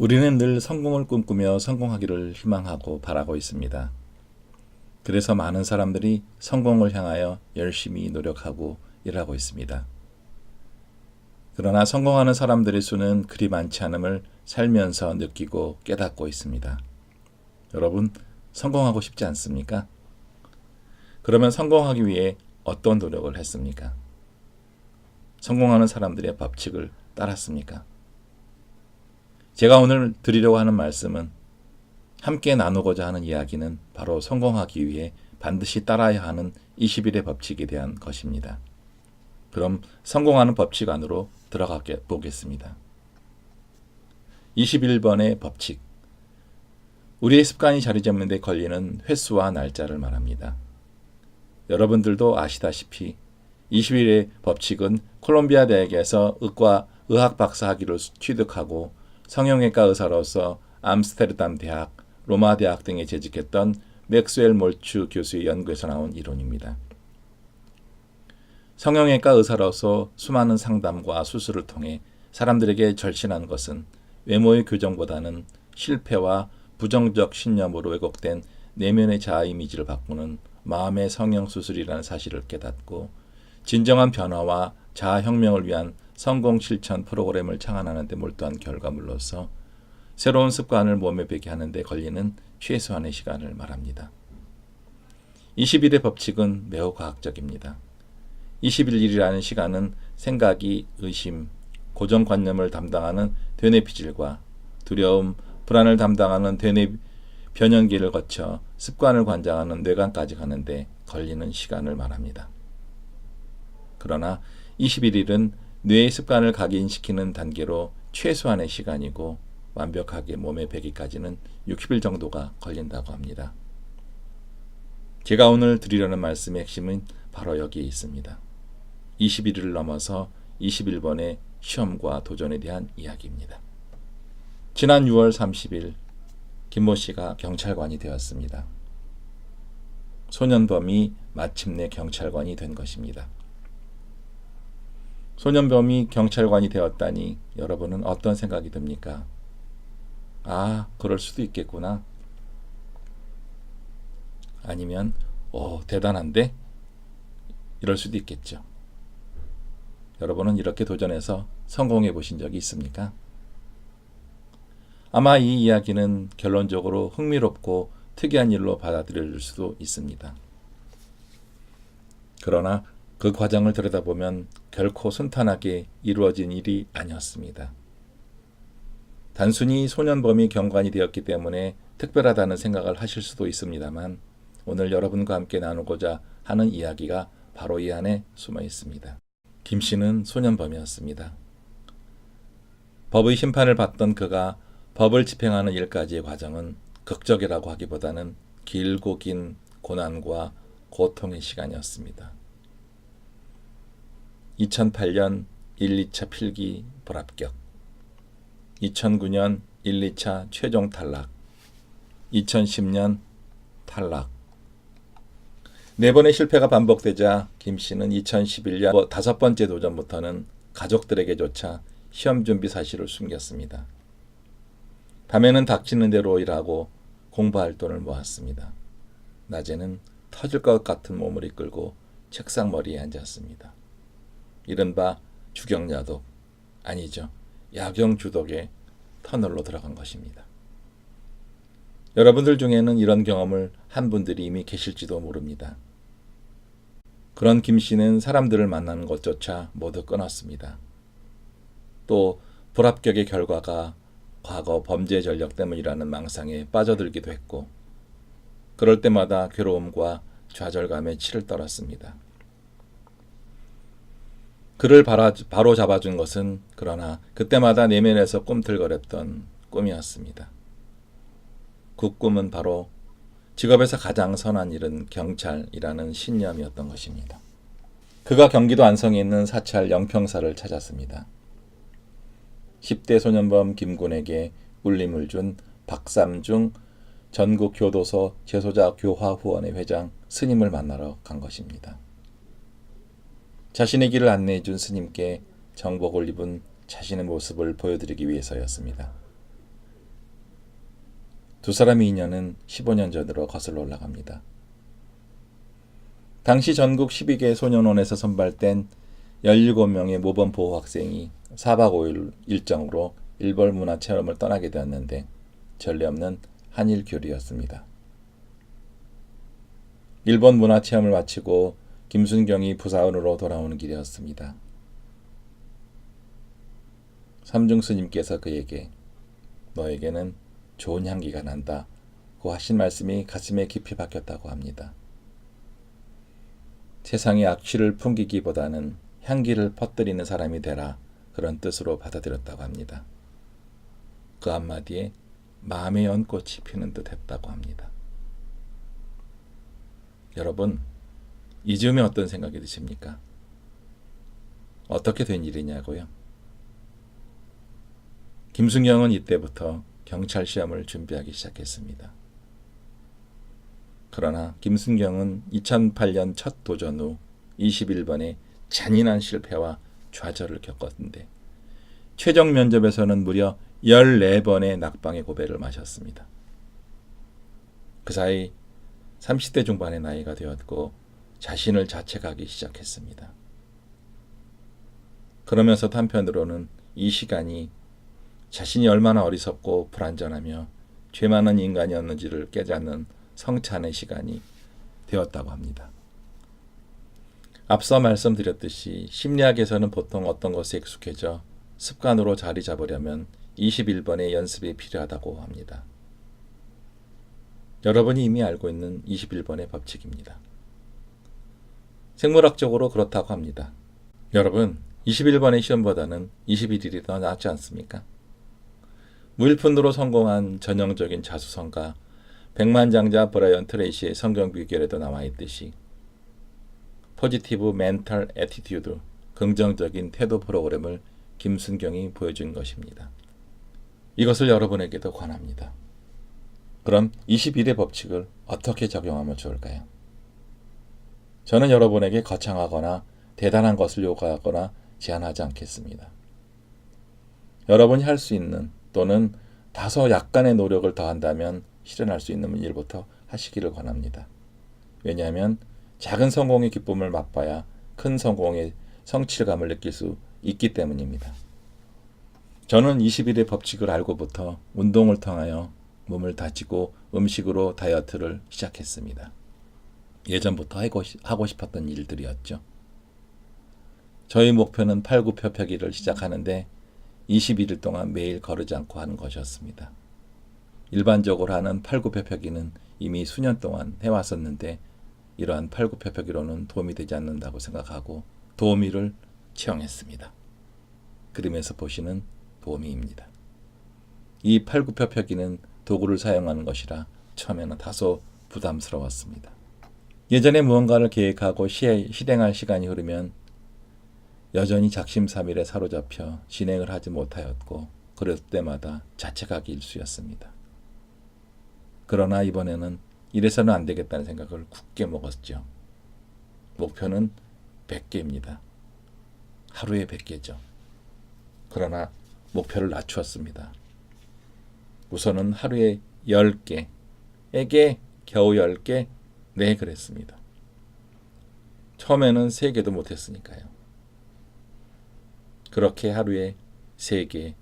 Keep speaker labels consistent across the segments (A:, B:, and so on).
A: 우리는 늘 성공을 꿈꾸며 성공하기를 희망하고 바라고 있습니다. 그래서 많은 사람들이 성공을 향하여 열심히 노력하고 일하고 있습니다. 그러나 성공하는 사람들의 수는 그리 많지 않음을 살면서 느끼고 깨닫고 있습니다. 여러분, 성공하고 싶지 않습니까? 그러면 성공하기 위해 어떤 노력을 했습니까? 성공하는 사람들의 법칙을 따랐습니까? 제가 오늘 드리려고 하는 말씀은 함께 나누고자 하는 이야기는 바로 성공하기 위해 반드시 따라야 하는 21의 법칙에 대한 것입니다. 그럼 성공하는 법칙 안으로 들어가 보겠습니다. 21번의 법칙. 우리의 습관이 자리 잡는 데 걸리는 횟수와 날짜를 말합니다. 여러분들도 아시다시피 21의 법칙은 콜롬비아 대학에서 의과 의학 박사 학위를 취득하고 성형외과 의사로서 암스테르담 대학, 로마 대학 등에 재직했던 맥스웰 몰추 교수의 연구에서 나온 이론입니다. 성형외과 의사로서 수많은 상담과 수술을 통해 사람들에게 절신한 것은 외모의 교정보다는 실패와 부정적 신념으로 왜곡된 내면의 자아 이미지를 바꾸는 마음의 성형 수술이라는 사실을 깨닫고 진정한 변화와 자아 혁명을 위한 성공 실천 프로그램을 창안하는 데 몰두한 결과물로서 새로운 습관을 몸에 배게 하는 데 걸리는 최소한의 시간을 말합니다. 21의 법칙은 매우 과학적입니다. 21일이라는 시간은 생각이 의심, 고정관념을 담당하는 되뇌피질과 두려움, 불안을 담당하는 되뇌 변연기를 거쳐 습관을 관장하는 뇌관까지 가는데 걸리는 시간을 말합니다. 그러나 21일은 뇌의 습관을 각인시키는 단계로 최소한의 시간이고 완벽하게 몸에 배기까지는 60일 정도가 걸린다고 합니다. 제가 오늘 드리려는 말씀의 핵심은 바로 여기에 있습니다. 21일을 넘어서 21번의 시험과 도전에 대한 이야기입니다. 지난 6월 30일 김모 씨가 경찰관이 되었습니다. 소년범이 마침내 경찰관이 된 것입니다. 소년범이 경찰관이 되었다니 여러분은 어떤 생각이 듭니까? 아, 그럴 수도 있겠구나. 아니면, 오, 대단한데? 이럴 수도 있겠죠. 여러분은 이렇게 도전해서 성공해 보신 적이 있습니까? 아마 이 이야기는 결론적으로 흥미롭고 특이한 일로 받아들일 수도 있습니다. 그러나 그 과정을 들여다보면 결코 순탄하게 이루어진 일이 아니었습니다. 단순히 소년범이 경관이 되었기 때문에 특별하다는 생각을 하실 수도 있습니다만 오늘 여러분과 함께 나누고자 하는 이야기가 바로 이 안에 숨어 있습니다. 김 씨는 소년범이었습니다. 법의 심판을 받던 그가 법을 집행하는 일까지의 과정은 극적이라고 하기보다는 길고 긴 고난과 고통의 시간이었습니다. 2008년 1, 2차 필기 불합격 2009년 1, 2차 최종 탈락 2010년 탈락 네 번의 실패가 반복되자 김 씨는 2011년 다섯 번째 도전부터는 가족들에게조차 시험 준비 사실을 숨겼습니다. 밤에는 닥치는 대로 일하고 공부할 돈을 모았습니다. 낮에는 터질 것 같은 몸을 이끌고 책상 머리에 앉았습니다. 이른바 주경야독 아니죠. 야경 주독의 터널로 들어간 것입니다. 여러분들 중에는 이런 경험을 한 분들이 이미 계실지도 모릅니다. 그런 김 씨는 사람들을 만나는 것조차 모두 끊었습니다. 또 불합격의 결과가 과거 범죄 전력 때문이라는 망상에 빠져들기도 했고, 그럴 때마다 괴로움과 좌절감에 치를 떨었습니다. 그를 바로 잡아준 것은 그러나 그때마다 내면에서 꿈틀거렸던 꿈이었습니다. 그 꿈은 바로 직업에서 가장 선한 일은 경찰이라는 신념이었던 것입니다. 그가 경기도 안성에 있는 사찰 영평사를 찾았습니다. 10대 소년범 김군에게 울림을 준 박삼중 전국 교도소 재소자 교화 후원회 회장 스님을 만나러 간 것입니다. 자신의 길을 안내해 준 스님께 정복을 입은 자신의 모습을 보여드리기 위해서였습니다. 두 사람의 인연은 15년 전으로 거슬러 올라갑니다. 당시 전국 12개 소년원에서 선발된 17명의 모범 보호 학생이 4박 5일 일정으로 일본 문화 체험을 떠나게 되었는데 전례 없는 한일 교류였습니다. 일본 문화 체험을 마치고 김순경이 부사원으로 돌아오는 길이었습니다. 삼중 스님께서 그에게 너에게는 좋은 향기가 난다. 고 하신 말씀이 가슴에 깊이 박혔다고 합니다. 세상에 악취를 풍기기보다는 향기를 퍼뜨리는 사람이 되라 그런 뜻으로 받아들였다고 합니다. 그 한마디에 마음의 연꽃이 피는 듯 했다고 합니다. 여러분, 이 즈음에 어떤 생각이 드십니까? 어떻게 된 일이냐고요? 김순경은 이때부터 경찰 시험을 준비하기 시작했습니다. 그러나 김순경은 2008년 첫 도전 후 21번의 잔인한 실패와 좌절을 겪었는데 최종 면접에서는 무려 14번의 낙방의 고배를 마셨습니다. 그 사이 30대 중반의 나이가 되었고 자신을 자책하기 시작했습니다. 그러면서 한편으로는 이 시간이 자신이 얼마나 어리석고 불완전하며 죄 많은 인간이었는지를 깨닫는 성찬의 시간이 되었다고 합니다. 앞서 말씀드렸듯이 심리학에서는 보통 어떤 것에 익숙해져 습관으로 자리 잡으려면 21번의 연습이 필요하다고 합니다. 여러분이 이미 알고 있는 21번의 법칙입니다. 생물학적으로 그렇다고 합니다. 여러분, 21번의 시험보다는 21일이 더 낫지 않습니까? 무일푼으로 성공한 전형적인 자수성가 백만장자 브라이언 트레이시의 성경 비결에도 나와 있듯이 포지티브 멘탈 애티튜드 긍정적인 태도 프로그램을 김순경이 보여준 것입니다. 이것을 여러분에게도 권합니다. 그럼 21의 법칙을 어떻게 적용하면 좋을까요? 저는 여러분에게 거창하거나 대단한 것을 요구하거나 제안하지 않겠습니다. 여러분이 할 수 있는 또는 다소 약간의 노력을 더한다면 실현할 수 있는 일부터 하시기를 권합니다. 왜냐하면 작은 성공의 기쁨을 맛봐야 큰 성공의 성취감을 느낄 수 있기 때문입니다. 저는 21의 법칙을 알고부터 운동을 통하여 몸을 다지고 음식으로 다이어트를 시작했습니다. 예전부터 하고 싶었던 일들이었죠. 저희 목표는 팔굽혀펴기를 시작하는데 21일 동안 매일 거르지 않고 하는 것이었습니다. 일반적으로 하는 팔굽혀펴기는 이미 수년 동안 해왔었는데 이러한 팔굽혀펴기로는 도움이 되지 않는다고 생각하고 도우미를 채용했습니다. 그림에서 보시는 도우미입니다. 이 팔굽혀펴기는 도구를 사용하는 것이라 처음에는 다소 부담스러웠습니다. 예전에 무언가를 계획하고 실행할 시간이 흐르면 여전히 작심삼일에 사로잡혀 진행을 하지 못하였고 그럴 때마다 자책하기 일쑤였습니다. 그러나 이번에는 이래서는 안 되겠다는 생각을 굳게 먹었죠. 목표는 100개입니다. 하루에 100개죠. 그러나 목표를 낮추었습니다. 우선은 하루에 10개에게 겨우 10개? 네, 그랬습니다. 처음에는 3개도 못했으니까요. 그렇게 하루에 3개,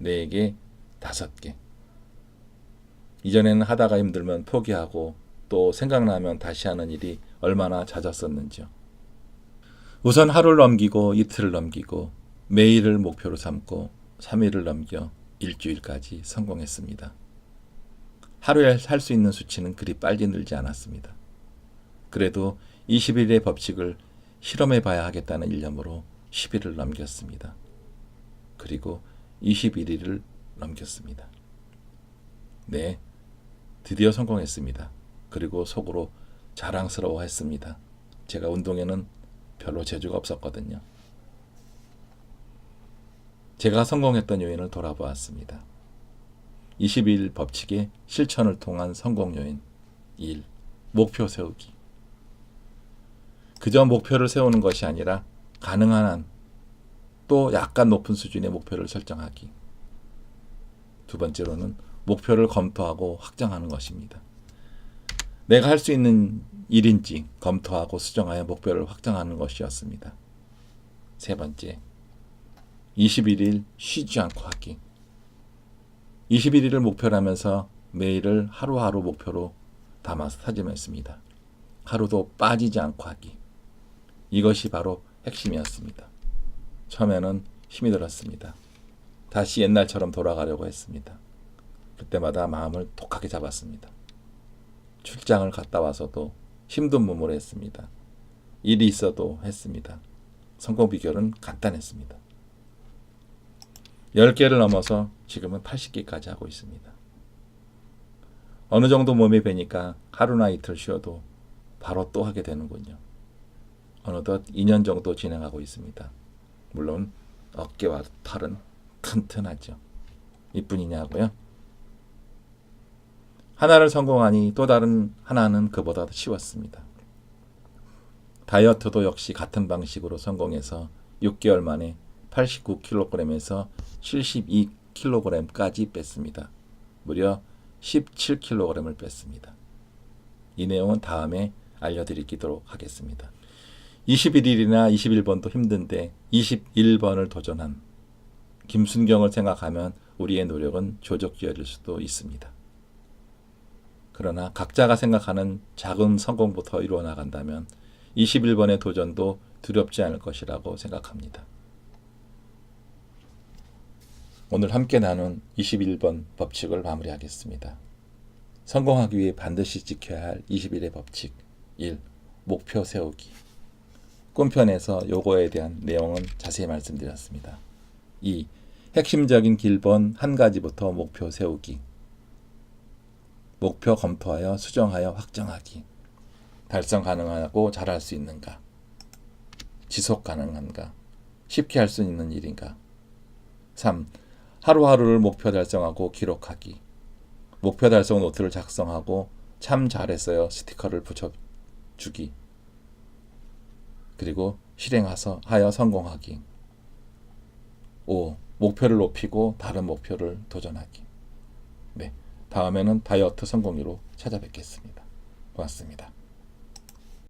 A: 4개, 5개. 이전에는 하다가 힘들면 포기하고 또 생각나면 다시 하는 일이 얼마나 잦았었는지요. 우선 하루를 넘기고 이틀을 넘기고 매일을 목표로 삼고 3일을 넘겨 일주일까지 성공했습니다. 하루에 할 수 있는 수치는 그리 빨리 늘지 않았습니다. 그래도 21일의 법칙을 실험해 봐야 하겠다는 일념으로 10일을 넘겼습니다. 그리고 21일을 넘겼습니다. 네, 드디어 성공했습니다. 그리고 속으로 자랑스러워 했습니다. 제가 운동에는 별로 재주가 없었거든요. 제가 성공했던 요인을 돌아보았습니다. 21일 법칙의 실천을 통한 성공 요인 1. 목표 세우기. 그저 목표를 세우는 것이 아니라 가능한 한 또 약간 높은 수준의 목표를 설정하기. 두 번째로는 목표를 검토하고 확정하는 것입니다. 내가 할 수 있는 일인지 검토하고 수정하여 목표를 확정하는 것이었습니다. 세 번째, 21일 쉬지 않고 하기. 21일을 목표로 하면서 매일을 하루하루 목표로 담아서 다짐했습니다. 하루도 빠지지 않고 하기. 이것이 바로 핵심이었습니다. 처음에는 힘이 들었습니다. 다시 옛날처럼 돌아가려고 했습니다. 그때마다 마음을 독하게 잡았습니다. 출장을 갔다 와서도 힘든 몸으로 했습니다. 일이 있어도 했습니다. 성공 비결은 간단했습니다. 10개를 넘어서 지금은 80개까지 하고 있습니다. 어느 정도 몸이 배니까 하루나 이틀 쉬어도 바로 또 하게 되는군요. 어느덧 2년 정도 진행하고 있습니다. 물론 어깨와 팔은 튼튼하죠. 이뿐이냐고요? 하나를 성공하니 또 다른 하나는 그보다 더 쉬웠습니다. 다이어트도 역시 같은 방식으로 성공해서 6개월 만에 89kg에서 72kg까지 뺐습니다. 무려 17kg을 뺐습니다. 이 내용은 다음에 알려드리도록 하겠습니다. 21일이나 21번도 힘든데 21번을 도전한 김순경을 생각하면 우리의 노력은 조적지어질 수도 있습니다. 그러나 각자가 생각하는 작은 성공부터 이루어 나간다면 21번의 도전도 두렵지 않을 것이라고 생각합니다. 오늘 함께 나눈 21번 법칙을 마무리하겠습니다. 성공하기 위해 반드시 지켜야 할 21의 법칙 1. 목표 세우기 꿈편에서 요거에 대한 내용은 자세히 말씀드렸습니다. 2. 핵심적인 길번 한 가지부터 목표 세우기 목표 검토하여 수정하여 확정하기 달성 가능하고 잘할 수 있는가 지속 가능한가 쉽게 할 수 있는 일인가 3. 하루하루를 목표 달성하고 기록하기 목표 달성 노트를 작성하고 참 잘했어요 스티커를 붙여주기 그리고 실행하서 하여 성공하기 5. 목표를 높이고 다른 목표를 도전하기 네, 다음에는 다이어트 성공으로 찾아뵙겠습니다. 고맙습니다.